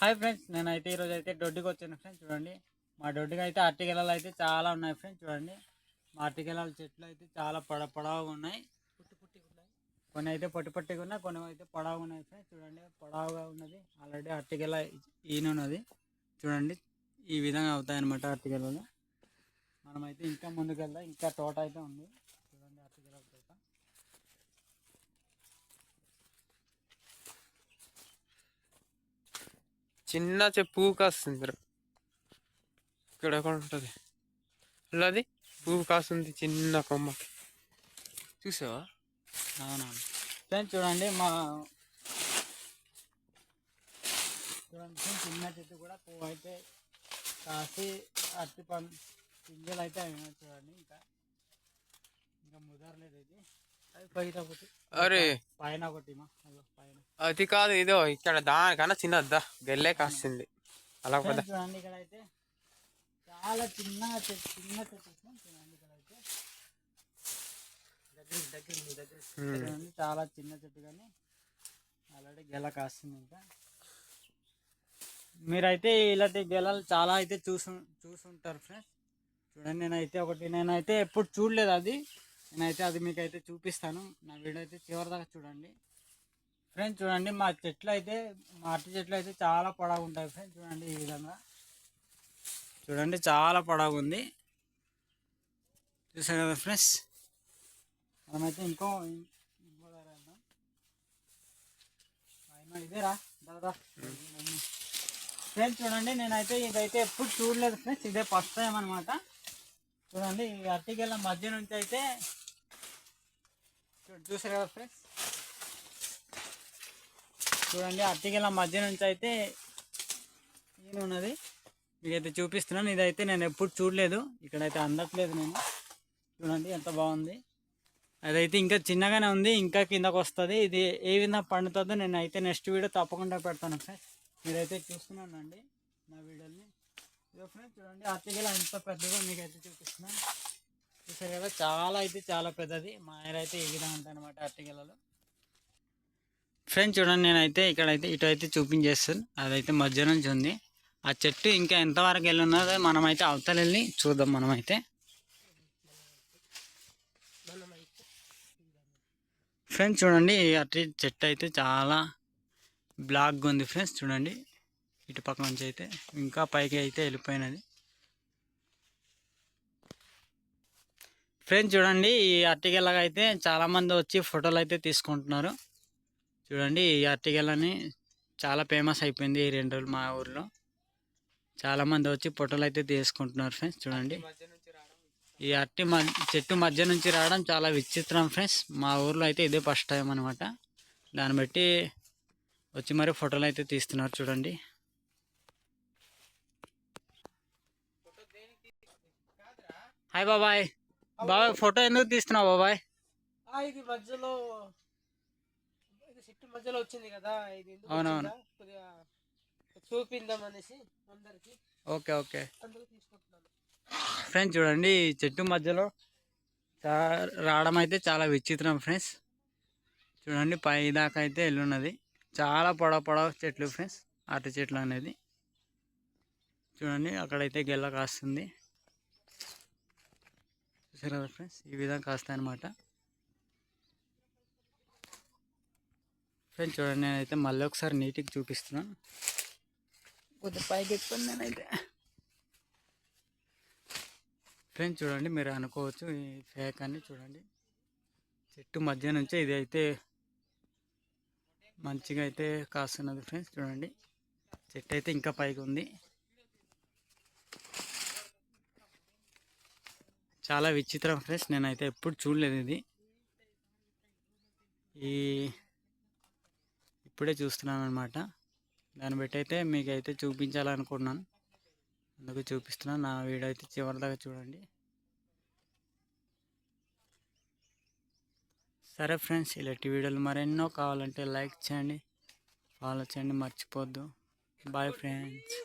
Hi friends నేనైతే ఈరోజు అయితే డొడ్డుకి వచ్చాను ఫ్రెండ్స్ చూడండి. మా డొడ్డుకి అయితే అరటిగెలలు అయితే చాలా ఉన్నాయి ఫ్రెండ్స్ చూడండి. మా అరటిగెలల చెట్లు అయితే చాలా పొడ పొడవుగా ఉన్నాయి. పుట్టి పుట్టిగా ఉన్నాయి కొన్ని అయితే పొట్టి పొట్టిగా ఉన్నాయి కొన్ని అయితే పొడవుగా ఉన్నాయి ఫ్రెండ్స్ చూడండి. పొడవుగా ఉన్నది. ఆల్రెడీ అరటిగెల ఈయన ఉన్నది. చూడండి ఈ విధంగా అవుతాయి అన్నమాట అరటిగెలలు మనమైతే ఇంకా ముందుకెళ్దాం. ఇంకా తోట అయితే ఉంది చూడండి అరటిగెల తోట చిన్న పువ్వు కాస్తుంది ఇక్కడ కూడా ఉంటుంది. అది పువ్వు కాస్తుంది చిన్న కొమ్మకి చూసావా? అవునవును. ఫ్రెండ్స్ చూడండి మా చూడండి ఫ్రెండ్స్ చిన్న చెట్టు కూడా పువ్వు అయితే కాసి అరటి పండు పింజలు అయితే అవి చూడండి ఇంకా. ఇంకా ముదరలేదు ఇది. అరే. పైన ఒకటి మా. అదో కాదు ఇదో ఇక్కడ దానికన్నా చిన్నద్దా గెల్లే కాస్తుంది. అలా చూడండి ఇక్కడ అయితే చాలా చిన్న చిన్న చూడండి ఇక్కడ అయితే దగ్గర దగ్గర మీ దగ్గర చూడండి చాలా చిన్న చెట్టు కానీ ఆల్రెడీ గెల కాస్తుంది ఇంకా. మీరైతే ఇలాంటి గెలలు చాలా అయితే చూసు చూసుంటారు ఫ్రెండ్స్. చూడండి నేనైతే ఒకటి నేనైతే ఎప్పుడు చూడలేదు అది. నేనైతే అది మీకు అయితే చూపిస్తాను. నా వీడియో అయితే చివరి దాకా చూడండి. ఫ్రెండ్స్ చూడండి మా చెట్లు అయితే మా అరటి చెట్లు అయితే చాలా పొడవు ఉంటాయి ఫ్రెండ్స్ చూడండి ఈ విధంగా. చూడండి చాలా పొడవు ఉంది. చూసారు కదా ఫ్రెండ్స్ మనమైతే ఇంకో ఇంకో దారి వెళ్దాం. అయినా ఇదేరా దాదా. ఫ్రెండ్స్ చూడండి నేనైతే ఇదైతే ఎప్పుడు చూడలేదు ఫ్రెండ్స్ ఇదే ఫస్ట్ టైం అనమాట చూడండి ఈ అరటికెళ్ళ మధ్య నుంచి అయితే చూసారు కదా ఫ్రెండ్స్? చూడండి అరటికెళ్ళ మధ్య నుంచి అయితే ఈయన ఉన్నది. మీకైతే చూపిస్తున్నాను ఇదైతే నేను ఎప్పుడు చూడలేదు ఇక్కడైతే అందట్లేదు నేను. చూడండి ఎంత బాగుంది. అదైతే ఇంకా చిన్నగానే ఉంది ఇంకా కిందకు వస్తుంది. ఇది ఏ విధంగా పండుతుందో నేను అయితే నెక్స్ట్ వీడియో తప్పకుండా పెడతాను ఫ్రెండ్స్. మీరైతే చూస్తున్నానండి నా వీడియోని. ఫ్రెండ్స్ చూడండి అరటిగల ఎంత పెద్దగా మీకైతే చూపిస్తున్నాను చూసారు కదా చాలా అయితే చాలా పెద్దది మా ఆయన అయితే ఈ విధంగా ఉంటాయి అనమాట ఫ్రెండ్స్ చూడండి నేనైతే ఇక్కడైతే ఇటు అయితే చూపించేస్తాను. అదైతే మధ్య నుంచి ఉంది ఆ చెట్టు ఇంకా ఎంతవరకు వెళ్ళి ఉన్నదో మనమైతే అవతల వెళ్ళి చూద్దాం మనమైతే. ఫ్రెండ్స్ చూడండి అట్టి చెట్టు అయితే చాలా బ్లాక్గా ఉంది ఫ్రెండ్స్ చూడండి. ఇటు పక్క నుంచి అయితే ఇంకా పైకి అయితే వెళ్ళిపోయినది. ఫ్రెండ్స్ చూడండి ఈ అరటిగెలగా అయితే చాలామంది వచ్చి ఫోటోలు అయితే తీసుకుంటున్నారు. చూడండి ఈ అరటిగెలని చాలా ఫేమస్ అయిపోయింది ఈ రెండు రోజులు మా ఊర్లో. చాలామంది వచ్చి ఫోటోలు అయితే తీసుకుంటున్నారు ఫ్రెండ్స్ చూడండి. ఈ అరటి చెట్టు మధ్య నుంచి రావడం చాలా విచిత్రం ఫ్రెండ్స్ మా ఊర్లో అయితే ఇదే ఫస్ట్ టైం అనమాట దాన్ని బట్టి వచ్చి మరి ఫోటోలు అయితే తీస్తున్నారు చూడండి. హాయ్ బాబాయ్. బాబాయ్ ఫోటో ఎందుకు తీస్తున్నావు బాబాయ్? ఇది మధ్యలో ఇది చెట్టు మధ్యలో వచ్చింది కదా ఇది అవునవును. కొద్దిగా చూపిందాం అనేసి అందరికి. Okay okay. తీసుకుంటున్నాను. ఫ్రెండ్స్ చూడండి చెట్టు మధ్యలో రావడం అయితే చాలా విచిత్రం ఫ్రెండ్స్. చూడండి పై దాకా అయితే వెళ్ళున్నది చాలా పొడవ పొడవ చెట్లు ఫ్రెండ్స్ అరటి చెట్లు అనేది. చూడండి అక్కడైతే గెల్ల కాస్తుంది. చూసారా ఫ్రెండ్స్? ఈ విధంగా కాస్తాయి అనమాట ఫ్రెండ్స్ చూడండి నేనైతే మళ్ళీ ఒకసారి నీట్గా చూపిస్తున్నాను కొద్దిగా పైకి ఎక్కువ నేనైతే. ఫ్రెండ్స్ చూడండి మీరు అనుకోవచ్చు ఈ ఫేక్ అని చూడండి. చెట్టు మధ్య నుంచే ఇది అయితే మంచిగా అయితే కాస్తున్నది ఫ్రెండ్స్ చూడండి. చెట్టు అయితే ఇంకా పైకి ఉంది. చాలా విచిత్రం ఫ్రెండ్స్. నేనైతే ఎప్పుడు చూడలేదు ఇది. ఈ ఇప్పుడే చూస్తున్నాను అనమాట దాన్ని బట్టి అయితే మీకు అయితే చూపించాలనుకున్నాను. అందుకు చూపిస్తున్నాను. నా వీడియో అయితే చివరి దాకా చూడండి. సరే ఫ్రెండ్స్ ఇలాంటి వీడియోలు మరెన్నో కావాలంటే లైక్ చేయండి. ఫాలో చేయండి మర్చిపోద్దు. Bye friends.